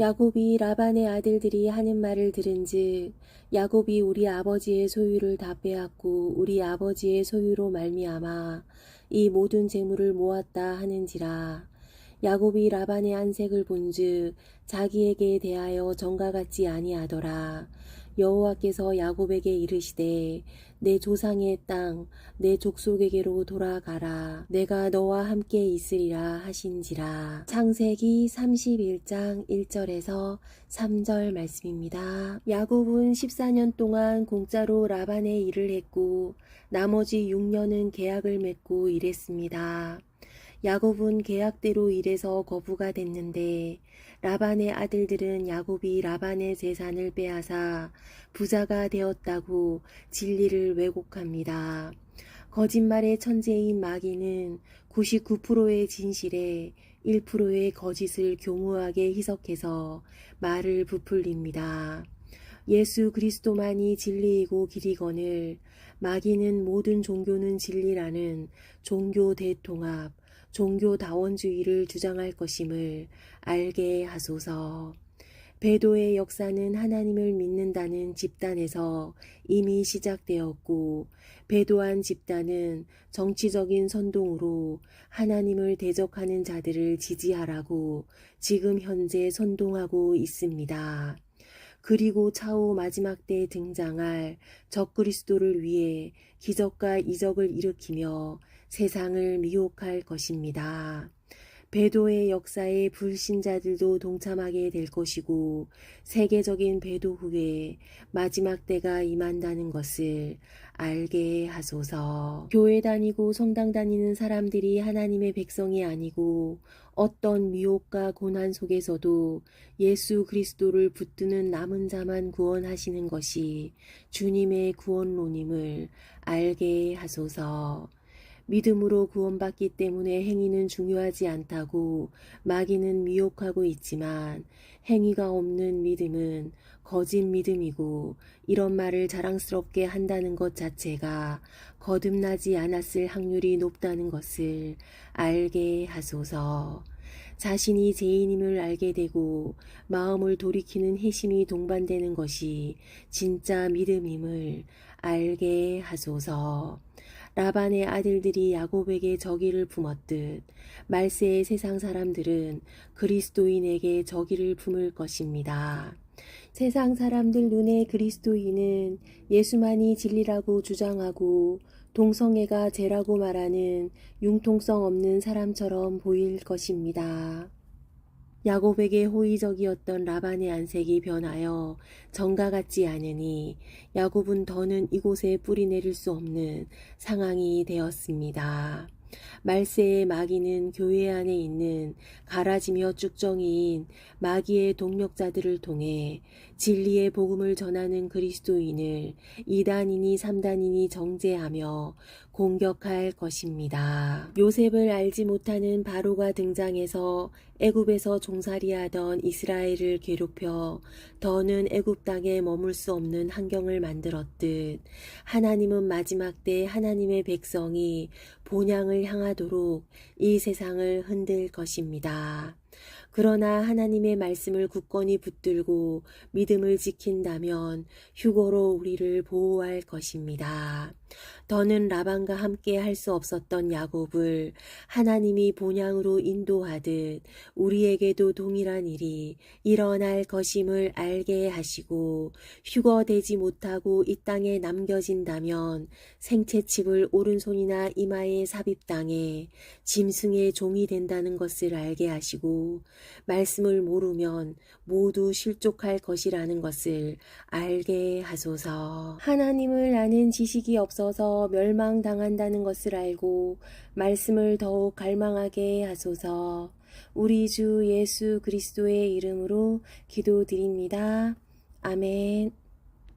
야곱이 라반의 아들들이 하는 말을 들은즉 야곱이 우리 아버지의 소유를 다 빼앗고 우리 아버지의 소유로 말미암아 이 모든 재물을 모았다 하는지라. 야곱이 라반의 안색을 본즉 자기에게 대하여 정과 같지 아니하더라 여호와께서 야곱에게 이르시되 내 조상의 땅 내 족속에게로 돌아가라 내가 너와 함께 있으리라 하신지라 창세기 31장 1절에서 3절 말씀입니다. 야곱은 14년 동안 공짜로 라반의 일을 했고 나머지 6년은 계약을 맺고 일했습니다. 야곱은 계약대로 일해서 거부가 됐는데 라반의 아들들은 야곱이 라반의 재산을 빼앗아 부자가 되었다고 진리를 왜곡합니다. 거짓말의 천재인 마귀는 99%의 진실에 1%의 거짓을 교묘하게 희석해서 말을 부풀립니다. 예수 그리스도만이 진리이고 길이거늘 마귀는 모든 종교는 진리라는 종교 대통합, 종교다원주의를 주장할 것임을 알게 하소서. 배도의 역사는 하나님을 믿는다는 집단에서 이미 시작되었고, 배도한 집단은 정치적인 선동으로 하나님을 대적하는 자들을 지지하라고 지금 현재 선동하고 있습니다. 그리고 차후 마지막 때에 등장할 적그리스도를 위해 기적과 이적을 일으키며 세상을 미혹할 것입니다. 배도의 역사에 불신자들도 동참하게 될 것이고 세계적인 배도 후에 마지막 때가 임한다는 것을 알게 하소서. 교회 다니고 성당 다니는 사람들이 하나님의 백성이 아니고 어떤 미혹과 고난 속에서도 예수 그리스도를 붙드는 남은 자만 구원하시는 것이 주님의 구원론임을 알게 하소서. 믿음으로 구원받기 때문에 행위는 중요하지 않다고 마귀는 미혹하고 있지만 행위가 없는 믿음은 거짓 믿음이고 이런 말을 자랑스럽게 한다는 것 자체가 거듭나지 않았을 확률이 높다는 것을 알게 하소서. 자신이 죄인임을 알게 되고 마음을 돌이키는 회심이 동반되는 것이 진짜 믿음임을 알게 하소서. 라반의 아들들이 야곱에게 저기를 품었듯 말세의 세상 사람들은 그리스도인에게 저기를 품을 것입니다. 세상 사람들 눈에 그리스도인은 예수만이 진리라고 주장하고 동성애가 죄라고 말하는 융통성 없는 사람처럼 보일 것입니다. 야곱에게 호의적이었던 라반의 안색이 변하여 정과 같지 않으니 야곱은 더는 이곳에 뿌리 내릴 수 없는 상황이 되었습니다. 말세의 마귀는 교회 안에 있는 가라지며 쭉정이인 마귀의 동력자들을 통해 진리의 복음을 전하는 그리스도인을 이단이니 삼단이니 정죄하며 공격할 것입니다. 요셉을 알지 못하는 바로가 등장해서 애굽에서 종살이하던 이스라엘을 괴롭혀 더는 애굽 땅에 머물 수 없는 환경을 만들었듯 하나님은 마지막 때 하나님의 백성이 본향을 향하도록 이 세상을 흔들 것입니다. 그러나 하나님의 말씀을 굳건히 붙들고 믿음을 지킨다면 휴거로 우리를 보호할 것입니다. 더는 라반과 함께 할 수 없었던 야곱을 하나님이 본향으로 인도하듯 우리에게도 동일한 일이 일어날 것임을 알게 하시고 휴거되지 못하고 이 땅에 남겨진다면 생채칩을 오른손이나 이마에 삽입당해 짐승의 종이 된다는 것을 알게 하시 고 말씀을 모르면 모두 실족할 것이라는 것을 알게 하소서. 하나님을 아는 지식이 없어서 멸망당한다는 것을 알고 말씀을 더욱 갈망하게 하소서. 우리 주 예수 그리스도의 이름으로 기도드립니다. 아멘.